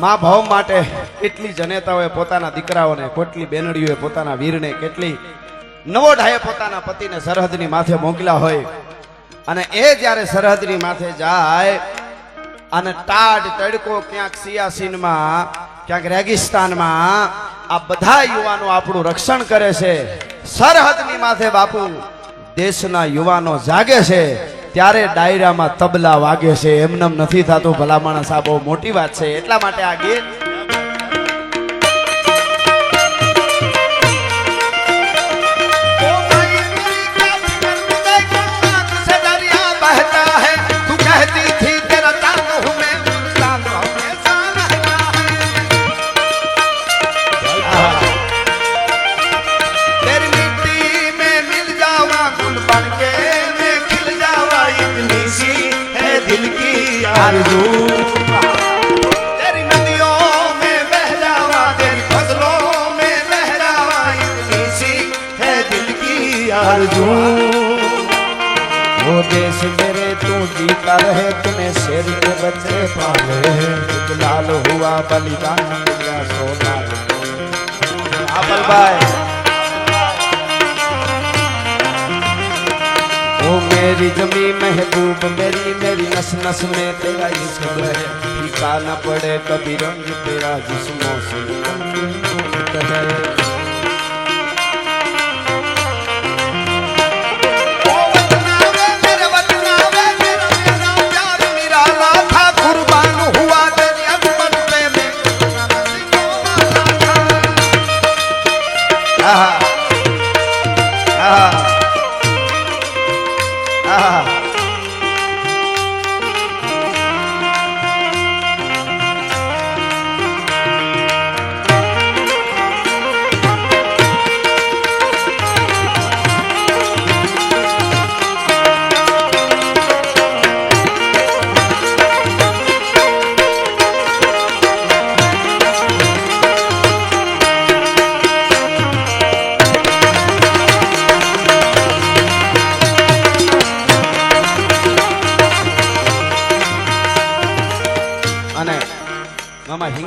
મા ભાવ માટે કેટલી જનેતાઓએ પોતાના દીકરાઓને, કેટલી બેનડીઓએ પોતાના વીરને, કેટલી નવો ઢાએ પોતાના પતિને સરહદની માથે મોકલ્યા હોય. અને એ જ્યારે સરહદની માથે જાય, અને ટાઢ, તડકો ક્યાંક સિયાસીનમાં, ક્યાંક રેગિસ્તાનમાં, આ બધા યુવાનો આપણું રક્ષણ કરે છે. સરહદની માથે બાપુ દેશના યુવાનો જાગે છે. ત્યારે ડાયરામાં તબલા વાગે છે. એમનેમ નથી થતું. ભલા માણસ આ બહુ મોટી વાત છે. એટલા માટે આ ગીત आपल भाई ओ मेरी जमी महबूब मेरी मेरी नस नस में तेरा इश्क है फीका न पड़े कभी रंग तेरा जिस्मों से रंग है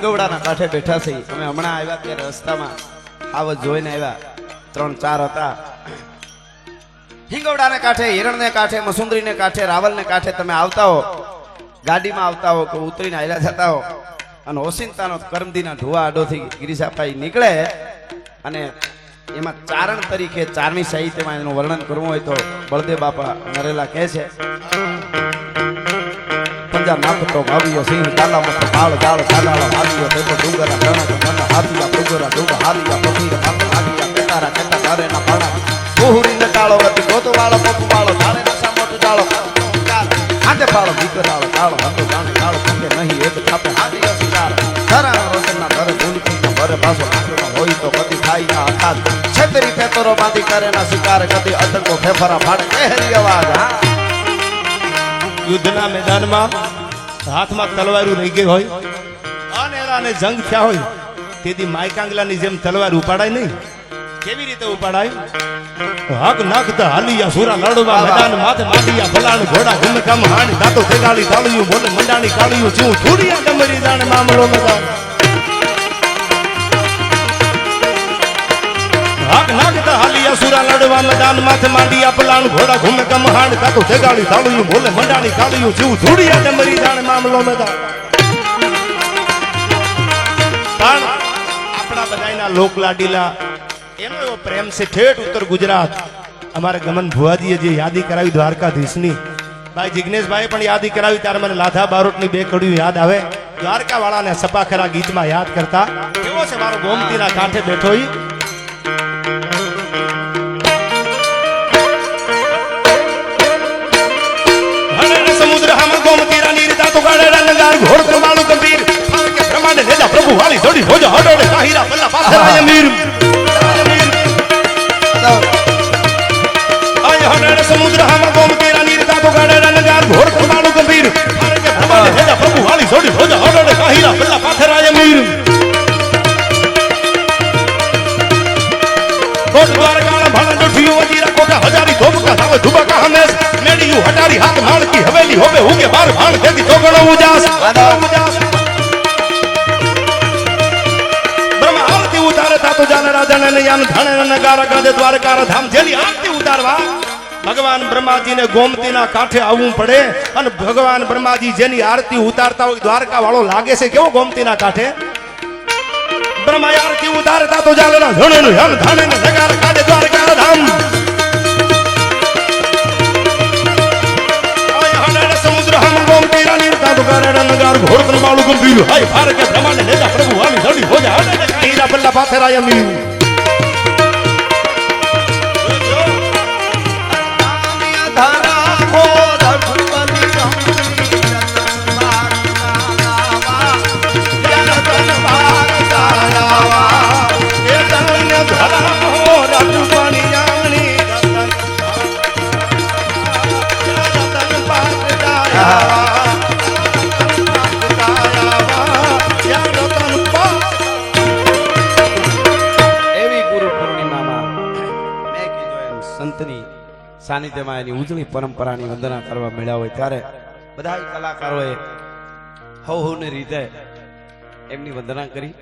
મામા હિંગવડાના કાંઠે બેઠા છે અમે હમણાં આવ્યા ત્યારે રસ્તામાં. આવત જોઈને આવ્યા. ત્રણ, ચાર હતા. હિંગવડાને કાંઠે, હિરણને કાંઠે, મસુંદરીને કાંઠે, રાવલને કાંઠે તમે આવતા હો. ગાડીમાં આવતા હો કે ઉતરીને આયલા જતા હો. અને ઓસિંતાનો કરમદીના ઢુવા આડોથી ગિરિશાભાઈ નીકળે અને એમાં ચારણ તરીકે ચારણી સાહિત્યમાં એનું વર્ણન કરવું હોય તો બળદેવ બાપા નરેલા કહે છે. પંજા નાખતો ભાવ્યો સિંહ ડાલા મત બાળ જાળ સાડાળો હાથીઓ તેતો ડુંગરા ગણક મન હાથીયા ડુંગરા ડુંગ હારિયા પથીર પાક હારિયા કેતારા કેતા ઘરેના પાણા. કુહુરી નટાળો ગતિ ગોતો વાળો પોપુ વાળો ધારે નસા મોટું ડાળો હાથે પાળો, દીકરાળો ડાળો હતો જાણે ડાળો પંકે નહીં, એક થાપે હાથી અસિકાર ધરા રોશનના ઘરે ભૂલકી ના ભરે પાછો હોય તો કદી ખાઈ ના અખાત. છેતરી પેતરો બાંધી કરે ના શિકાર કદી અટકો ફેફરા ફાડે, કહેરી અવાજ. હા યુદ્ધના મેદાનમાં હાથમાં તલવારું રહી ગઈ હોય અનેરાને જંગ થયા હોય તેથી માયકાંગલાની જેમ તલવાર ઉપાડાય નહીં. કેવી રીતે ઉપાડાય? હક નાખતા હાલિયા સુરા લડવા મેદાન માથે માડિયા ભલાણ ઘોડા ગુમ કામ હાણી દાતો તેગાળી તાળિયું બોલે મંડાણી કાળિયું છું થોડિયા ડમરી દાણ મામલો મેદાન લડવા મેદાન માથે માંડી પલાણ ઘોડા ઘૂમે કમહાણ કાતો તેગાળી તાળિયું બોલે મંડાણી કાળિયું, જીવ ધૂડિયા ને મરી જાણે મામલો મેદાન. પણ આપણા બધાયના લોક લાડીલા એનો એવો પ્રેમ છે, ઠેઠ ઉત્તર ગુજરાત. અમારા ગમન ભુવાજીએ જે યાદી કરાવી દ્વારકાધીશની, ભાઈ જિગ્નેશભાઈ પણ યાદી કરાવી, ત્યારે મને લાધા બારોટની બે કડીઓ યાદ આવે. દ્વારકા વાળાને સપાખરા ગીતમાં યાદ કરતા. કેવો છે મારો ગોમતીના કાંઠે બેઠો પ્રમાણે નેજા પ્રભુ વાળી દોડી હોજો હડોડે તાહીરા પલ્લા પાસે રાય મીર. આય હરણ સમુદ્ર હમ ગોમ કેરા નીર તો ગાડે રનગાર ઘોર કમાળું ગંભીર. પ્રમાણે નેજા પ્રભુ વાળી દોડી હોજો હડોડે તાહીરા પલ્લા પાસે રાય મીર. કોટ દ્વારકા ભણ ડોઠિયો વજીરા કોટા હજારી ધોબકા સાવે ધુબકા હમેશ. મેડિયું હટારી હાથ માળકી હવેલી હોબે હુગે બાર ભાણ દેતી ચોગણો ઉજાસ. ઉજાસ. તન યાન ધણ નગારા ગાદે દ્વારકા ધામ જેની આરતી ઉતારવા. ભગવાન આવવું પડે અને ભગવાન બ્રહ્માજી જેની આરતી ઉતારતા હોય દ્વારકા વાળો લાગે છે કેવો ગોમતીના કાંઠે? બ્રહ્મા આરતી ઉતારતા તો ચાલે ના ધણ યાન ધણ નગારા દ્વારકા ધામ ઘોર કૃપાળુ ગંભીર હાય ભારત કે પ્રમાણે નેતા પ્રભુ આની ધડી હો જા હડે કાઈરા બલ્લા પાથેરાય મી સાનિધ્યમાં એની ઉજળી પરંપરાની વંદના કરવા મળ્યા હોય ત્યારે બધા કલાકારોએ હવ હવની રીતે એમની વંદના કરી.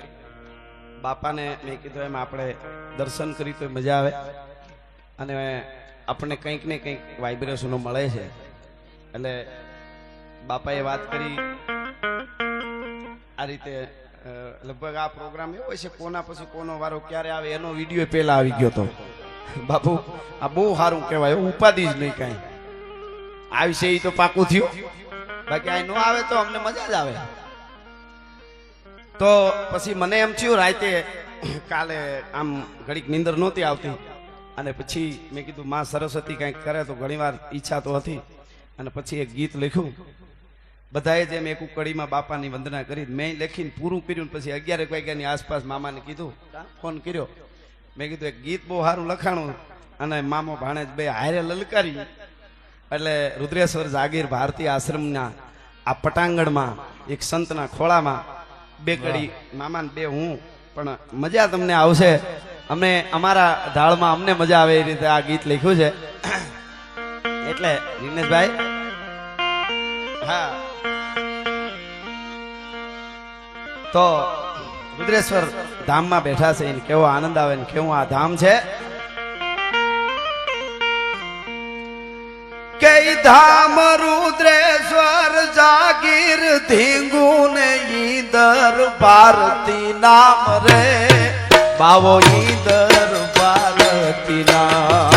બાપાને મેં કીધું એમ આપણે દર્શન કરી તો મજા આવે. અને આપણને કંઈક ને કંઈક વાઇબ્રેશનો મળે છે. એટલે બાપાએ વાત કરી. આ રીતે લગભગ આ પ્રોગ્રામ એવો છે, કોના પછી કોનો વારો, ક્યારે આવે, એનો વીડિયો પહેલા આવી ગયો તો બાપુ, આ બહુ સારું કહેવાય ઉપાધિ જ નહીં કાંઈ. આવશે એ તો પાકું થયું. બાકી આ ન આવે તો અમને મજા જ આવે. તો પછી મને એમ થયું રાતે કાલે આમ ઘડીક નીંદર નહોતી આવતી. અને પછી મેં કીધું, માં, સરસ્વતી કંઈક કરે તો ઘણીવાર ઈચ્છા તો હતી. અને પછી એક ગીત લખ્યું. બધાએ જેમ એક કડીમાં બાપાની વંદના કરી, મેં લખીને પૂરું કર્યું પછી અગિયાર વાગ્યાની આસપાસ મામાને કીધું ફોન કર્યો. મેં કીધું એક ગીત બહુ સારું લખાણું અને મામો ભાણેજ બે હારે લલકારી. એટલે રુદ્રેશ્વર જાગીર ભારતીય આશ્રમના આ પટાંગણમાં એક સંતના ખોળામાં બે કડી મામાને બે હું પણ મજા તમને આવશે. અમે અમારા ઢાળમાં અમને મજા આવે એ રીતે આ ગીત લખ્યું છે. એટલે દિનેશભાઈ હા. તો રુદ્રેશ્વર ધામમાં બેઠા છે. એને કેવો આનંદ આવે ને કેવું આ ધામ છે. કે ધામ રુદ્રેશ્વર જાગીર ધીંગું ને ઈદર ભારતી નામ રે. બાવો ઈદર ભારતી નામ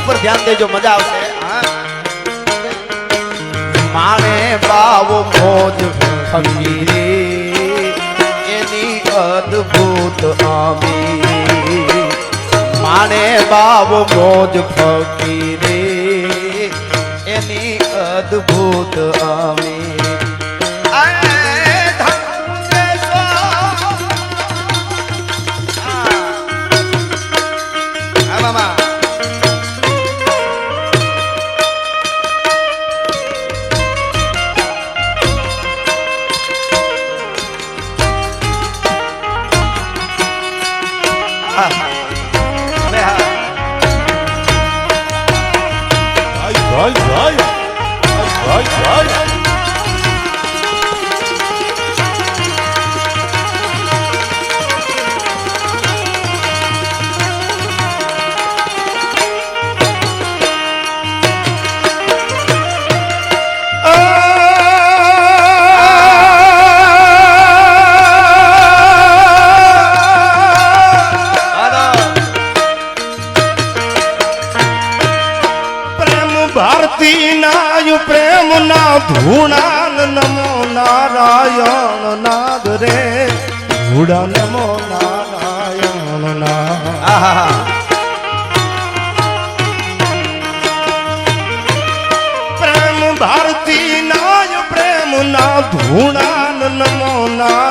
ઉપર ધ્યાન દેજો, મજા આવશે. માણે બાવો મોજ ફકીરી એની અદ્ભુત આમી માણે બાવો મોજ ફકીરી, એની અદ્ભુત આમી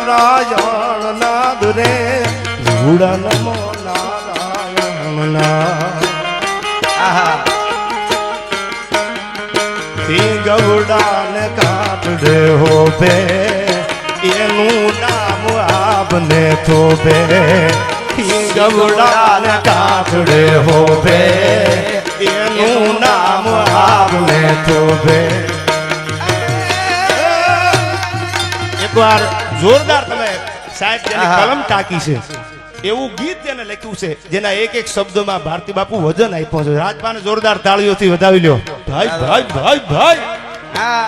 નારાયણ નાદ રે. ધૂડા નમો નારાયણ ના આહા. સિંહ ગવડાને કાઢ દે હો બે એનું નામ આપને થોભે. ગવડાને કાકડે હોભે એનું નામ આપને થોભે. એકવાર જોરદાર તમે સાહેબ જેની કલમ ટાંકી છે. એવું ગીત જેને લખ્યું છે જેના એક એક શબ્દમાં ભારતી બાપુ વજન આપ્યો છે. રાજપાને જોરદાર તાળીઓથી વધાવી લ્યો. ભાઈ ભાઈ ભાઈ ભાઈ. હા.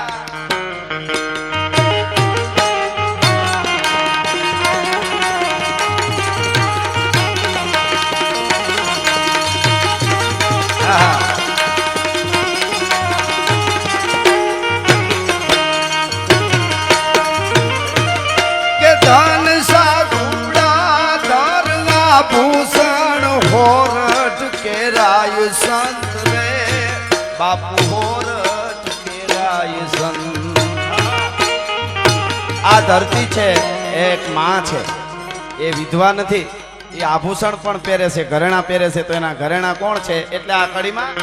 એ વિધવા નથી, એ આભૂષણ પણ પહેરે છે, ઘરેણા પહેરે છે, તો એના ઘરેણા કોણ છે? એટલે આ કડીમાં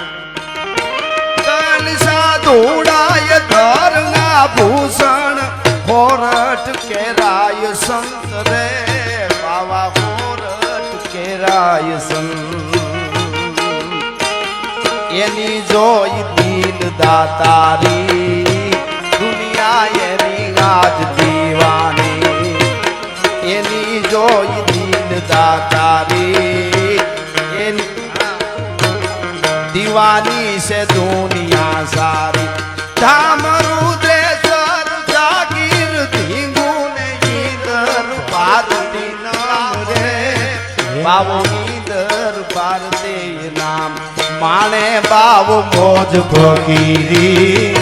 એની જોઈ દિલ દાતારી, દુનિયા એની આજ દીવાની. જોઈ દિલ દાતારી. દીવાની છે દુનિયા સારી. ધામ રુદ્રેશ્વર જાગીર ધીંગું ને ઈદર પાર્વતી નામ રે. બાવો ઈદર પાર્વતી નામ. માણે બાવ મોજ ભગીરી.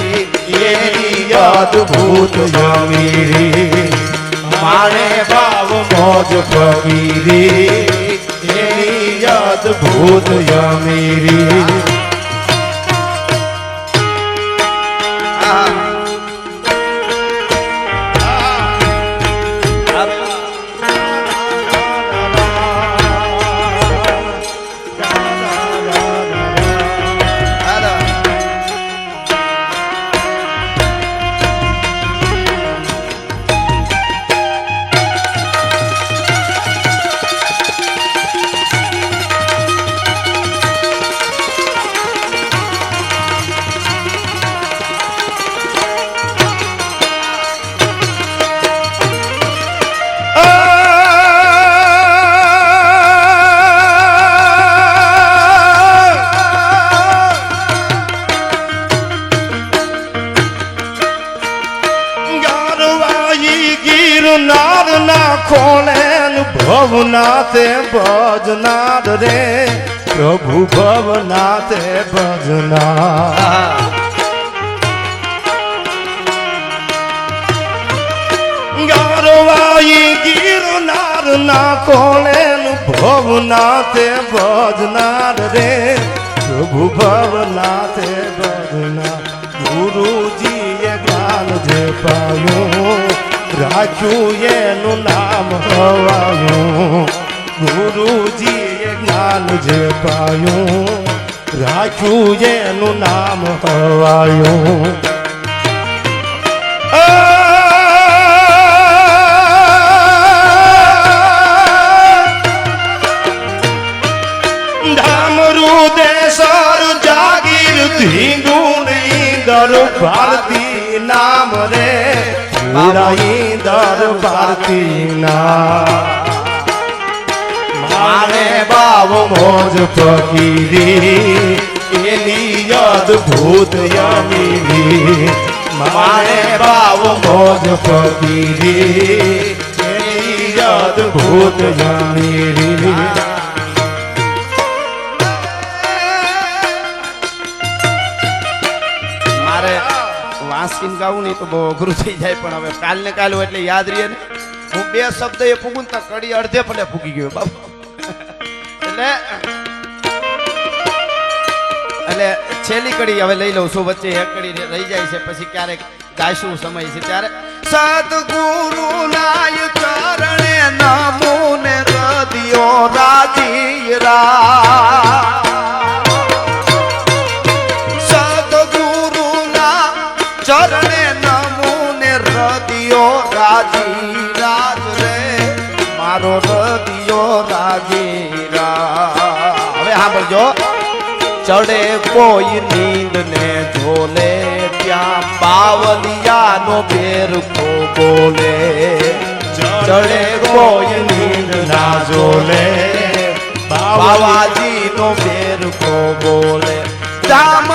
એની અદભૂત જમીરી. માણે ભાવ મોજ પવીરી એની યાદ ભૂત ગારવાઈ ભવનાથે ભજનાર રે. પ્રભુ ભવનાથે ભજના ગારવાઈ ગીરનાર ના કોણે ભવનાથે ભજનાર રે. પ્રભુ ભવનાથે ભજના ગુરુજીએ જ્ઞાન જે પાયું. રાખ્યું એનું નામ હવાયું ગુરુજીએ જ્ઞાન જે પાયું રાખ્યું એનું નામ હવાયું ધામરુ દેસર જાગીર ધીંગું નહીં દર ભારતી મારા ઈંદર ભારતી નામ મારે બાવ મોજ ફકીરી એની અદભૂત યમીરી મારે બાવ મોજ ફકીરી એની અદભૂત યમીરી વાંસકીન ગાવું નહીં તો બહુ અઘરું થઈ જાય, પણ હવે કાલ ને કાલ એટલે યાદ રહીએ ને. હું બે શબ્દ એ ફૂગું તો કડી અડધે ભલે ફૂગી ગયો, બાપુ. એટલે એટલે છેલ્લી કડી હવે લઈ લઉં છું, વચ્ચે એક કડી રહી જાય છે, પછી ક્યારેક ગાયશું સમય છે, ત્યારે સદગુરુ નાય ચરણે નમો ને રદિયો રાજી રા. મારો રદિયો રાજીરા હવે સાંભળજો. ચડે કોઈ નીંદ ને ઝોલે, ત્યાં બાવલિયાનો બેરખો બોલે ચડે કોઈ નીંદ ના ઝોલે, બાવાજીનો બેરખો બોલે જામ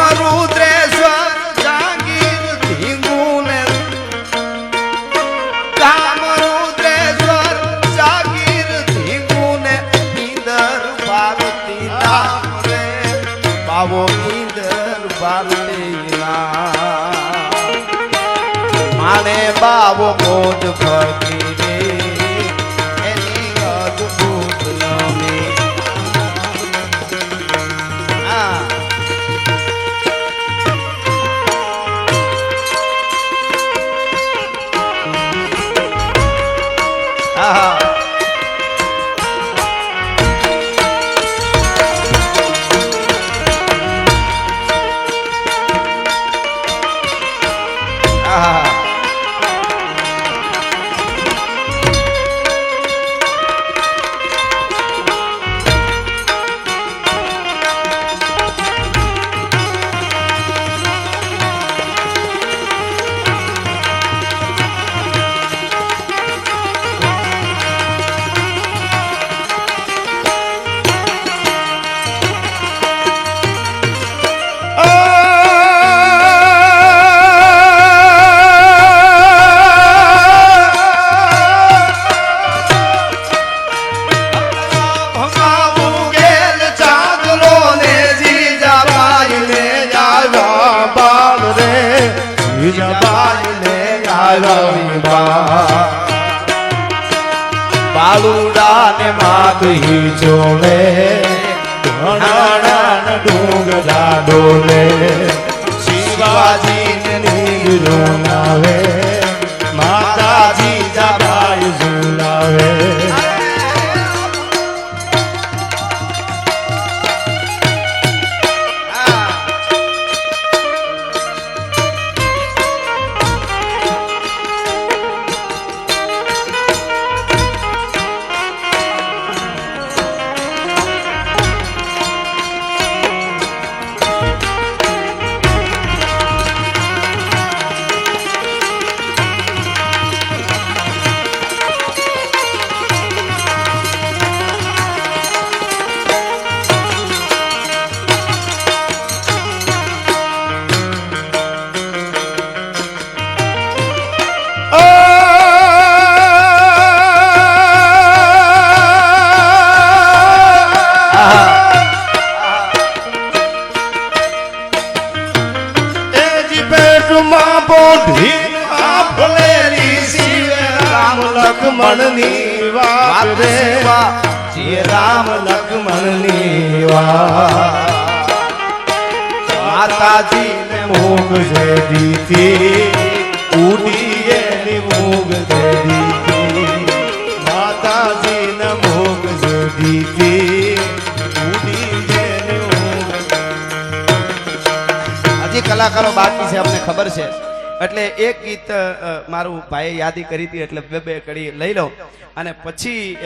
બોધી આફલેલી શિવે રામ લક્ષ્મણની વાત રે. જે રામ લક્ષ્મણની વાત. માતાજી ને મોગ છે દીધી. ઉડી એની મૂગ દીધી માતાજી ને મોગ હજી કલાકારો બાકી છે, અમને ખબર છે. એટલે એક ગીત મારું ભાઈએ યાદી કરી હતી, એટલે બે બે કડી લઈ લઉં. અને પછી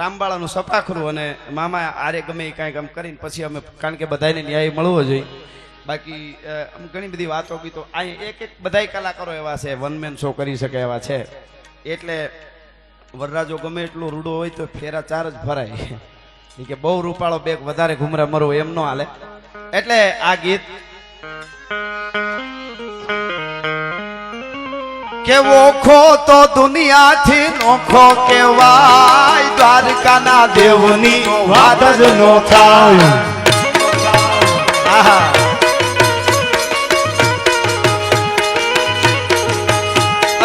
રામબાળાનું સપાખરું અને મામા આરે ગમે એ કાંઈક આમ કરીને પછી અમે, કારણ કે બધાને ન્યાય મળવો જોઈએ. બાકી આમ ઘણી બધી વાતો ગીતો. અહીં એક એક બધાય કલાકારો એવા છે વન મેન શો કરી શકે એવા છે. એટલે વરરાજો ગમે એટલો રૂડો હોય તો ફેરા ચાર જ ભરાય. કે બહુ રૂપાળો બેગ વધારે ઘુમરા મરવો એમ ન હાલે. એટલે આ ગીત કે ઓખો તો દુનિયાથી નોખો કેવાય દ્વારકાના દેવની વાત જ નો થાય.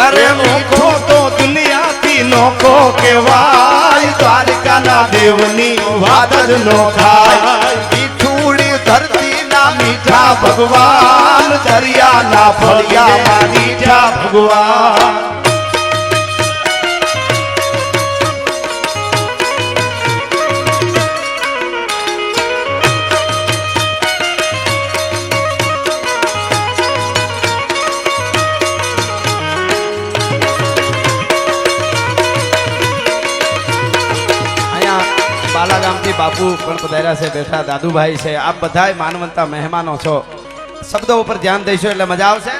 અરે નોખો તો દુનિયાથી નોખો કેવાય દ્વારકાના દેવની વાત જ નો થાય. મીઠુડી ધરતીના મીઠા ભગવાન મીઠા ભગવાન. બાપુ પણ પધાર્યા છે બેઠા દાદુભાઈ છે. આપ બધાય માનવંતા મહેમાનો છો. શબ્દો ઉપર ધ્યાન દઈશું એટલે મજા આવશે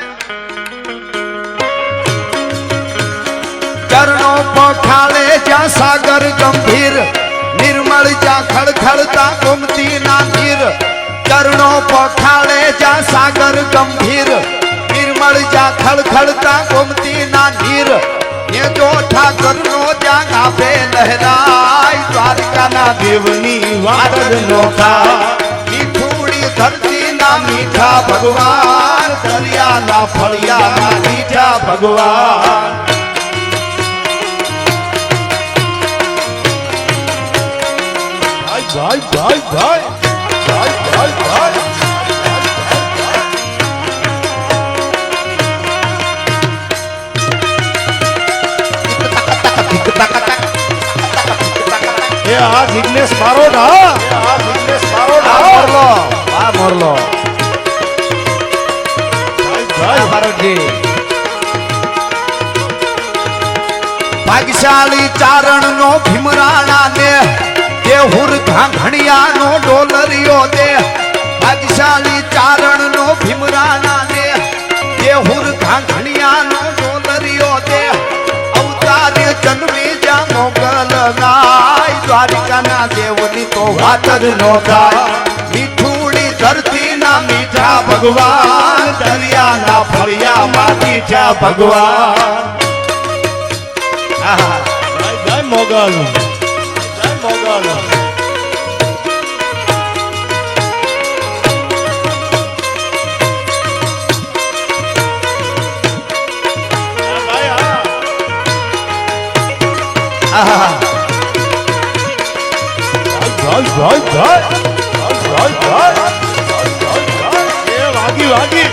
ચરણો પખાલે જ્યાં સાગર ગંભીર નિર્મળ જ્યાં ખળખળતા ગોમતી ના નીર ચરણો પખાલે જ્યાં સાગર ગંભીર નિર્મળ જ્યાં ખળખળતા ગોમતી ના નીર એ જો ઠાકર નો જ્યાં ગાભે લહેરાય દ્વારકાના દેવની વાત જ નો થાય મીઠુડી ધરતી ના મીઠા ભગવાન દરિયાના ફળિયાના મીઠા ભગવાન. ભાઈ ભાઈ ભાઈ ભાઈ ભાઈ ભાઈ ભાઈ. એ આ જિગ્નેશ મારો ના. મોરલો ભાગ્યશાળી ચારણ નો ભીમરાણા ને દેહુર ઘાઘણિયા નો ડોલરિયો દે। ભાગશાળી ચારણ નો ભીમરાણા ને દેહુર ઘાઘણિયા નો ડોલરિયો દે। અવતારે જન્મી જા મોગલ ગાય દ્વારિકાના દેવની તો વાતર નો થાય મીઠુડી ના મીઠા ભગવાન દરિયાના ફળિયામાં મીઠા ભગવાન. જય મોગલ. જય મોગલ. Right, right, હા. વાગી.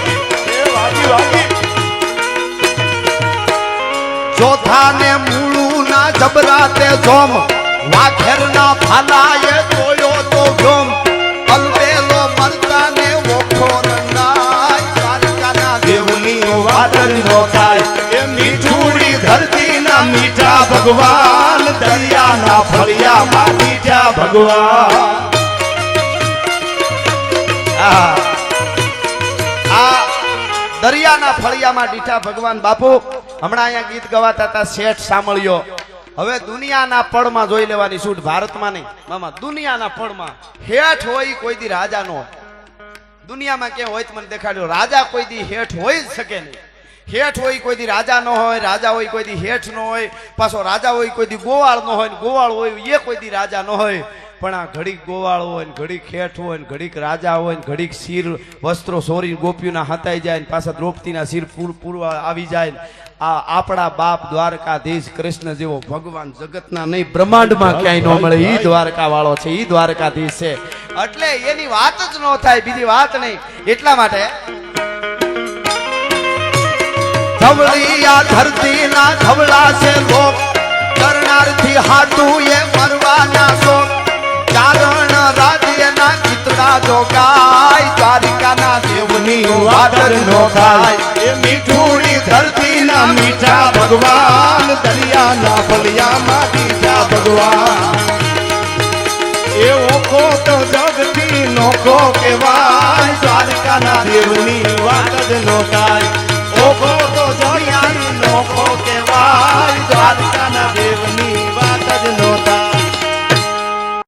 ચોથા ને મૂળું ના જબરાતે જોમ. વાખેર ના ફાલાએ જોયો તો જોમ અલબેલો મરતા ને ઓખો રંગાય. દેવની વાત નો થાય એ મીઠુડી ધરતી ના મીઠા ભગવાન. દરિયાના ફળિયામાં મીઠા ભગવાન. આ દરિયાના ફળિયામાં ડીઠા ભગવાન બાપુ, હમણાં અહીંયા ગીત ગવાતા હતા, શેઠ સાંભળ્યો. હવે દુનિયાના પળમાં જોઈ લેવાની છૂટ ભારતમાં નહીં. મામા, દુનિયાના પળમાં. હેઠ હોય કોઈ દી રાજા નો દુનિયામાં કે હોય મને દેખાડ્યો. રાજા કોઈ દી હેઠ હોય જ શકે નહીં. હેઠ હોય કોઈ દી રાજા ન હોય, રાજા હોય કોઈ દી હેઠ ન હોય. પાછો રાજા હોય કોઈ દી ગોવાળ ન હોય ગોવાળ હોય એ કોઈ દી રાજા ન હોય. પણ આ ઘડીક ગોવાળો હોય ને ઘડીક ખેઠ હોય ને ઘડીક રાજા હોય ને ઘડીક શીર વસ્ત્રો સોરી ગોપીઓના હતાઈ જાય ને પાછા દ્રૌપદીના શીર પૂરવા આવી જાય ને આ આપણા બાપ દ્વારકાધીશ કૃષ્ણ જેવો ભગવાન જગતના નહીં બ્રહ્માંડમાં ક્યાંય ન મળે એ દ્વારકા વાળો છે એ દ્વારકાધીશ છે. એટલે એની વાત જ ન થાય બીજી વાત નહીં. એટલા માટે ધવળી આ ધરતી ના ધવળા છે લોક. કરનારથી હાટું એ મરવાના શોક. ચારણ રાજ્યના ચિતડા જોગાય, દ્વારિકાના દેવની વાદર નો ખાય એ મીઠુડી ધરતીના મીઠા ભગવાન, દરિયાના ફલિયામાં બીજા ભગવાન. એ ઓખો તો જગતી નોખો કહેવાય, દ્વારિકાના દેવની વાદર નો ખાય ઓખો તો જયાની નોખો કહેવાય, દ્વારિકાના દેવની વાત નો થાય